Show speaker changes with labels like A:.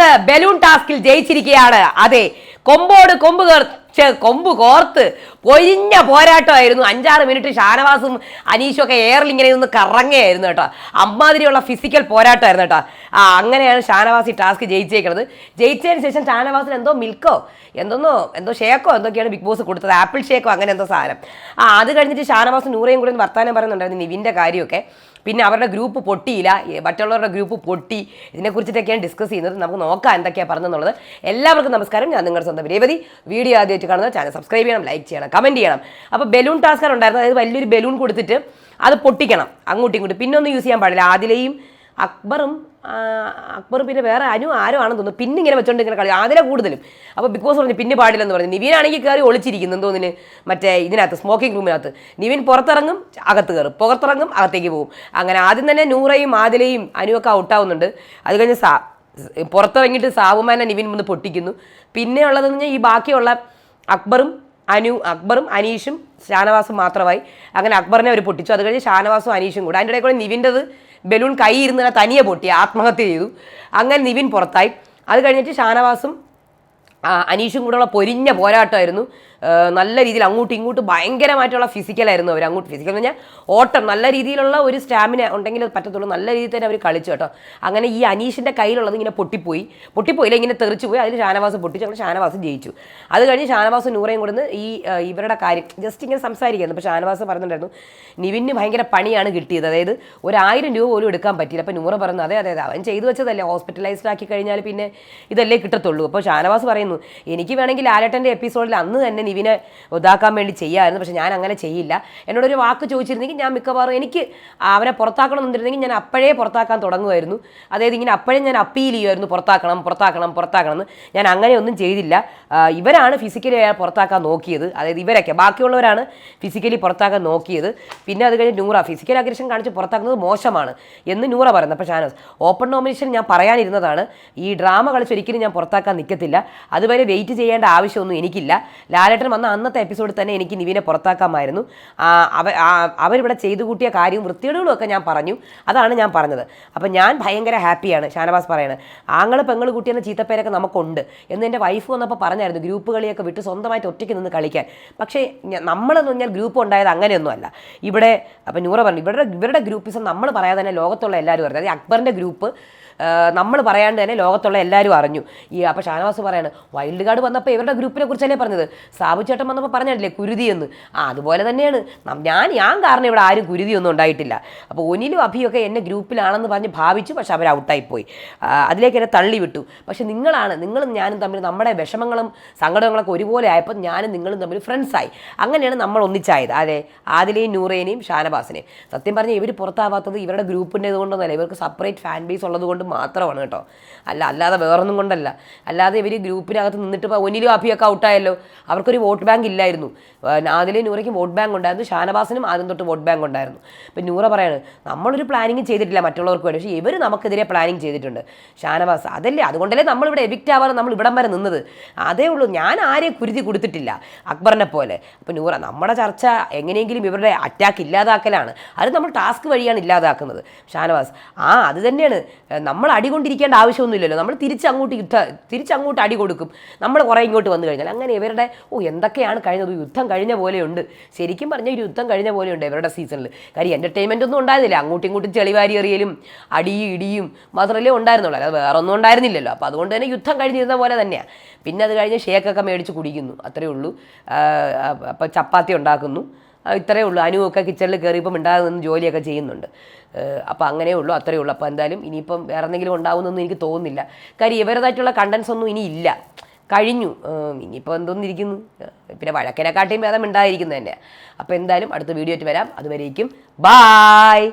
A: Balloon ടാസ്കിൽ ജയിച്ചിരിക്കുകയാണ് അതെ കൊമ്പോട് കൊമ്പ് ചേർച്ച് കൊമ്പ് കോർത്ത്. പൊരിഞ്ഞ പോരാട്ടമായിരുന്നു. അഞ്ചാറ് മിനിറ്റ് ഷാനവാസും അനീഷും ഒക്കെ എയറിൽ ഇങ്ങനെ നിന്ന് കറങ്ങയായിരുന്നു കേട്ടോ. അമ്മാതിരിയുള്ള ഫിസിക്കൽ പോരാട്ടമായിരുന്നു കേട്ടോ. ആ അങ്ങനെയാണ് ഷാനവാസ് ഈ ടാസ്ക് ജയിച്ചേക്കുന്നത് ജയിച്ചതിന് ശേഷം ഷാനവാസിന് എന്തോ മിൽക്കോ എന്തോന്നോ എന്തോ ഷേക്കോ എന്തൊക്കെയാണ് ബിഗ് ബോസ് കൊടുത്തത്? ആപ്പിൾ ഷേക്കോ അങ്ങനെ എന്തോ സാധനം. ആ അത് കഴിഞ്ഞിട്ട് ഷാനവാസ് നൂറേയും കൂടെ വർത്താനം പറയുന്നുണ്ടായിരുന്നു നിവിന്റെ കാര്യമൊക്കെ. പിന്നെ അവരുടെ ഗ്രൂപ്പ് പൊട്ടിയില്ല. മറ്റുള്ളവരുടെ ഗ്രൂപ്പ് പൊട്ടി. ഇതിനെക്കുറിച്ചിട്ടൊക്കെയാണ് ഡിസ്കസ് ചെയ്യുന്നത്. നമുക്ക് നോക്കാം എന്തൊക്കെയാണ് പറഞ്ഞെന്നുള്ളത്. എല്ലാവർക്കും നമസ്കാരം. ഞാൻ നിങ്ങളുടെ സ്വന്തം രേവതി. വീഡിയോ ആദ്യമായിട്ട് കാണുന്നത് ചാനൽ സബ്സ്ക്രൈബ് ചെയ്യണം ലൈക്ക് ചെയ്യണം കമന്റ് ചെയ്യണം. അപ്പോൾ ബലൂൺ ടാസ്കർ ഉണ്ടായിരുന്നു അതായത് വലിയൊരു ബലൂൺ കൊടുത്തിട്ട് അത് പൊട്ടിക്കണം. അങ്ങോട്ടും ഇങ്ങോട്ടും. പിന്നെ ഒന്നും യൂസ് ചെയ്യാൻ പാടില്ല. ആദിലയും അക്ബറും അക്ബറും പിന്നെ വേറെ അനു ആരോ ആണെന്ന് തോന്നുന്നു. പിന്നെ ഇങ്ങനെ വെച്ചോണ്ട് ഇങ്ങനെ കളി അതിലെ കൂടുതലും. അപ്പോൾ ബിഗ് ബോസ് പറഞ്ഞു പിന്നെ പാടില്ലെന്ന് പറഞ്ഞു. നിവിനാണെങ്കിൽ കയറി ഒളിച്ചിരിക്കുന്നു തോന്നുന്നു. മറ്റേ ഇതിനകത്ത് സ്മോക്കിംഗ് റൂമിനകത്ത് നിവിൻ പുറത്തിറങ്ങും അകത്ത് കയറും പുറത്തിറങ്ങും അകത്തേക്ക് പോകും അങ്ങനെ ആദ്യം തന്നെ നൂറയും ആദിലയും അനുവൊക്കെ ഔട്ടാവുന്നുണ്ട് അത് കഴിഞ്ഞ് സാ പുറത്തിറങ്ങിയിട്ട് സാബുമാനെ നിവിൻ വന്ന് പൊട്ടിക്കുന്നു. പിന്നെ ഉള്ളതെന്ന് പറഞ്ഞാൽ ഈ ബാക്കിയുള്ള അക്ബറും അനു അക്ബറും അനീഷും ഷാനവാസും മാത്രമായി. അങ്ങനെ അക്ബറിനെ അവർ പൊട്ടിച്ചു. അത് കഴിഞ്ഞ് ഷാനവാസും അനീഷും കൂടെ. അതിന്റെ ഇടയിൽ കൂടെ നിവിന്റെത് ബലൂൺ കൈ ഇരുന്ന് തനിയെ പൊട്ടി. ആത്മഹത്യ ചെയ്തു. അങ്ങനെ നിവിൻ പുറത്തായി. അത് കഴിഞ്ഞിട്ട് ഷാനവാസും അനീഷും കൂടെയുള്ള പൊരിഞ്ഞ പോരാട്ടമായിരുന്നു. നല്ല രീതിയിൽ അങ്ങോട്ടും ഇങ്ങോട്ടും ഭയങ്കരമായിട്ടുള്ള ഫിസിക്കലായിരുന്നു അവർ അങ്ങോട്ട് ഫിസിക്കൽ എന്ന് പറഞ്ഞാൽ ഓട്ടം നല്ല രീതിയിലുള്ള ഒരു സ്റ്റാമിന ഉണ്ടെങ്കിൽ പറ്റത്തുള്ളൂ. നല്ല രീതിയിൽ തന്നെ അവർ കളിച്ചു കേട്ടോ. അങ്ങനെ ഈ അനീഷിന്റെ കയ്യിലുള്ളത് ഇങ്ങനെ പൊട്ടിപ്പോയി. പൊട്ടിപ്പോയില്ല ഇങ്ങനെ തെറിച്ചു പോയി അതിൽ ഷാനവാസ് പൊട്ടിച്ചു അങ്ങനെ ഷാനവാസ് ജയിച്ചു. അത് കഴിഞ്ഞ് ഷാനവാസ് നൂറയും കൊടുന്ന് ഈ ഇവരുടെ കാര്യം ജസ്റ്റ് ഇങ്ങനെ സംസാരിക്കുന്നു അപ്പോൾ ഷാനവാസ് പറഞ്ഞിട്ടുണ്ടായിരുന്നു നിവിന് ഭയങ്കര പണിയാണ് കിട്ടിയത്. അതായത് ഒരു ആയിരം രൂപ പോലും എടുക്കാൻ പറ്റിയില്ല. അപ്പോൾ നൂറ പറഞ്ഞു അതെ അതെ അവൻ ചെയ്തു വെച്ചതല്ലേ. ഹോസ്പിറ്റലൈസ്ഡ് ആക്കി കഴിഞ്ഞാൽ പിന്നെ ഇതല്ലേ കിട്ടത്തുള്ളൂ. അപ്പോൾ ഷാനവാസ് പറയുന്നു എനിക്ക് വേണമെങ്കിൽ ആലട്ടന്റെ എപ്പിസോഡിൽ അന്ന് തന്നെ നിവിനെ ഇതാക്കാൻ വേണ്ടി ചെയ്യാമായിരുന്നു പക്ഷെ ഞാൻ അങ്ങനെ ചെയ്യില്ല എന്നോടൊരു വാക്ക് ചോദിച്ചിരുന്നെങ്കിൽ ഞാൻ മിക്കവാറും എനിക്ക് അവനെ പുറത്താക്കണം എന്നുണ്ടെങ്കിൽ ഞാൻ അപ്പോഴേ പുറത്താക്കാൻ തുടങ്ങുമായിരുന്നു. അതായത് ഇങ്ങനെ അപ്പോഴേ ഞാൻ അപ്പീൽ ചെയ്യുമായിരുന്നു. പുറത്താക്കണം പുറത്താക്കണം പുറത്താക്കണം എന്ന്. ഞാൻ അങ്ങനെയൊന്നും ചെയ്തില്ല. ഇവരാണ് ഫിസിക്കലി പുറത്താക്കാൻ നോക്കിയത്. അതായത് ഇവരൊക്കെ ബാക്കിയുള്ളവരാണ് ഫിസിക്കലി പുറത്താക്കാൻ നോക്കിയത്. പിന്നെ അത് കഴിഞ്ഞ് നൂറ ഫിസിക്കൽ അഗ്രഷൻ കാണിച്ച് പുറത്താക്കുന്നത് മോശമാണ് എന്ന് നൂറ പറയുന്നത്. അപ്പോൾ ഷാനോസ് ഓപ്പൺ നോമിനേഷൻ ഞാൻ പറയാനിരുന്നതാണ്. ഈ ഡ്രാമ കളിച്ച് ഒരിക്കലും ഞാൻ പുറത്താക്കാൻ നിൽക്കത്തില്ല അതുവരെ വെയിറ്റ് ചെയ്യേണ്ട ആവശ്യമൊന്നും എനിക്കില്ല. ലാലേട്ടൻ വന്ന അന്നത്തെ എപ്പിസോഡിൽ തന്നെ എനിക്ക് നിവിനെ പുറത്താക്കാമായിരുന്നു. അവ അവരിവിടെ ചെയ്തു കൂട്ടിയ കാര്യവും വൃത്തികേടുകളും ഒക്കെ ഞാൻ പറഞ്ഞു. അതാണ് ഞാൻ പറഞ്ഞത്. അപ്പം ഞാൻ ഭയങ്കര ഹാപ്പിയാണ് ഷാനവാസ് പറയണത് ആങ്ങൾ പെങ്ങൾ കൂട്ടിയെന്ന ചീത്തപ്പേരൊക്കെ നമുക്കുണ്ട് എന്ന് എന്റെ വൈഫ് വന്നപ്പോൾ പറഞ്ഞായിരുന്നു ഗ്രൂപ്പ് കളിയൊക്കെ വിട്ട് സ്വന്തമായിട്ട് ഒറ്റയ്ക്ക് നിന്ന് കളിക്കാൻ. പക്ഷേ നമ്മളെന്ന് പറഞ്ഞാൽ ഗ്രൂപ്പ് ഉണ്ടായത് അങ്ങനെയൊന്നുമല്ല ഇവിടെ അപ്പം നൂറ പറഞ്ഞു ഇവരുടെ ഇവരുടെ ഗ്രൂപ്പിസം നമ്മൾ പറയാതെ തന്നെ ലോകത്തുള്ള എല്ലാവരും അറിയാം. അതായത് അക്ബറിന്റെ ഗ്രൂപ്പ് നമ്മൾ പറയാണ്ട് തന്നെ ലോകത്തുള്ള എല്ലാവരും അറിഞ്ഞു. ഈ അപ്പോൾ ഷാനവാസ് പറയാണ് വൈൽഡ് കാർഡ് വന്നപ്പോൾ ഇവരുടെ ഗ്രൂപ്പിനെ കുറിച്ചല്ലേ പറഞ്ഞത്? സാബു ചേട്ടൻ വന്നപ്പോൾ പറഞ്ഞല്ലേ കുരുതി എന്ന്. ആ അതുപോലെ തന്നെയാണ്. ഞാൻ ഞാൻ കാരണം ഇവിടെ ആരും കുരുതിയൊന്നും ഉണ്ടായിട്ടില്ല. അപ്പോൾ ഒനിലും അഭിയൊക്കെ എന്നെ ഗ്രൂപ്പിലാണെന്ന് പറഞ്ഞ് ഭാവിച്ചു പക്ഷെ അവർ ഔട്ടായിപ്പോയി. അതിലേക്ക് എന്നെ തള്ളി വിട്ടു. പക്ഷെ നിങ്ങളാണ് നിങ്ങളും ഞാനും തമ്മിൽ നമ്മുടെ വിഷമങ്ങളും സങ്കടങ്ങളൊക്കെ ഒരുപോലെ ആയപ്പോൾ ഞാനും നിങ്ങളും തമ്മിൽ ഫ്രണ്ട്സായി അങ്ങനെയാണ് നമ്മൾ ഒന്നിച്ചായത്. അതെ ആദിലെയും നൂറേനെയും ഷാനബാസിനെയും സത്യം പറഞ്ഞാൽ ഇവർ പുറത്താവാത്തത് ഇവരുടെ ഗ്രൂപ്പിന്റെ ഇതുകൊണ്ടൊന്നല്ല ഇവർക്ക് സെപ്പറേറ്റ് ഫാൻ ബേസ് ഉള്ളത് കൊണ്ട് മാത്രമാണ് കേട്ടോ. അല്ല അല്ലാതെ വേറൊന്നും കൊണ്ടല്ല. അല്ലാതെ ഇവർ ഗ്രൂപ്പിനകത്ത് നിന്നിട്ട് ഇപ്പോൾ ഒന്നിലും അഭിയൊക്കെ ഔട്ടായല്ലോ. അവർക്കൊരു വോട്ട് ബാങ്ക് ഇല്ലായിരുന്നു. ആദിലെ നൂറയ്ക്കും വോട്ട് ബാങ്ക് ഉണ്ടായിരുന്നു. ഷാനവാസിനും ആദ്യം തൊട്ട് വോട്ട് ബാങ്ക് ഉണ്ടായിരുന്നു. ഇപ്പം നൂറ പറയാണ് നമ്മളൊരു പ്ലാനിങ് ചെയ്തിട്ടില്ല മറ്റുള്ളവർക്ക് വേണ്ടി. പക്ഷേ ഇവർ നമുക്കെതിരെ പ്ലാനിങ് ചെയ്തിട്ടുണ്ട്. ഷാനവാസ് അതല്ലേ? അതുകൊണ്ടല്ലേ നമ്മളിവിടെ എവിക്റ്റ് ആവാതെ നമ്മൾ ഇവിടം വരെ നിന്നത്. അതേ ഉള്ളൂ ഞാൻ ആരെയും കുരുതി കൊടുത്തിട്ടില്ല അക്ബറിനെ പോലെ. അപ്പം നൂറ നമ്മുടെ ചർച്ച എങ്ങനെയെങ്കിലും ഇവരുടെ അറ്റാക്ക് ഇല്ലാതാക്കലാണ്. അത് നമ്മൾ ടാസ്ക് വഴിയാണ് ഇല്ലാതാക്കുന്നത്. ഷാനവാസ് ആ അത് തന്നെയാണ്. നമ്മൾ അടി കൊണ്ടിരിക്കേണ്ട ആവശ്യമൊന്നുമില്ലല്ലോ. നമ്മൾ തിരിച്ചങ്ങോട്ട് യുദ്ധ തിരിച്ചങ്ങോട്ട് അടി കൊടുക്കും. നമ്മൾ കുറേ ഇങ്ങോട്ട് വന്നു കഴിഞ്ഞാൽ അങ്ങനെ ഇവരുടെ ഓ എന്തൊക്കെയാണ് കഴിഞ്ഞത്? യുദ്ധം കഴിഞ്ഞ പോലെയുണ്ട്. ശരിക്കും പറഞ്ഞ ഒരു യുദ്ധം കഴിഞ്ഞ പോലെയുണ്ട് ഇവരുടെ സീസണിൽ കാര്യം എന്റർടൈൻമെന്റ് ഒന്നും ഉണ്ടായിരുന്നില്ല. അങ്ങോട്ടും ഇങ്ങോട്ടും ചെളിവാരി എറിയലും അടിയും ഇടിയും മാത്രമല്ലേ ഉണ്ടായിരുന്നുള്ളൂ. അല്ലാതെ വേറെ ഒന്നും ഉണ്ടായിരുന്നില്ലല്ലോ. അപ്പോൾ അതുകൊണ്ട് തന്നെ യുദ്ധം കഴിഞ്ഞിരുന്ന പോലെ തന്നെയാണ് പിന്നെ അത് കഴിഞ്ഞ് ഷേക്കൊക്കെ മേടിച്ച് കുടിക്കുന്നു. അത്രയേ ഉള്ളൂ. അപ്പോൾ ചപ്പാത്തി ഉണ്ടാക്കുന്നു. ഇത്രയേ ഉള്ളൂ. അനുവൊക്കെ കിച്ചണിൽ കയറിയപ്പം ഉണ്ടാകുന്ന ജോലിയൊക്കെ ചെയ്യുന്നുണ്ട്. അപ്പോൾ അങ്ങനെയേ ഉള്ളൂ അത്രയേ ഉള്ളൂ. അപ്പോൾ എന്തായാലും ഇനിയിപ്പം വേറെ എന്തെങ്കിലും ഉണ്ടാവുമെന്നൊന്നും എനിക്ക് തോന്നുന്നില്ല. കാര്യം ഇവരതായിട്ടുള്ള കണ്ടൻസ് ഒന്നും ഇനി ഇല്ല. കഴിഞ്ഞു. ഇനിയിപ്പോൾ എന്തോന്നിരിക്കുന്നു? പിന്നെ വഴക്കിനെക്കാട്ടിയും ഭേദം ഉണ്ടായിരിക്കുന്നത് തന്നെ അപ്പോൾ എന്തായാലും അടുത്ത വീഡിയോ ആയിട്ട് വരാം. അതുവരേക്കും ബായ്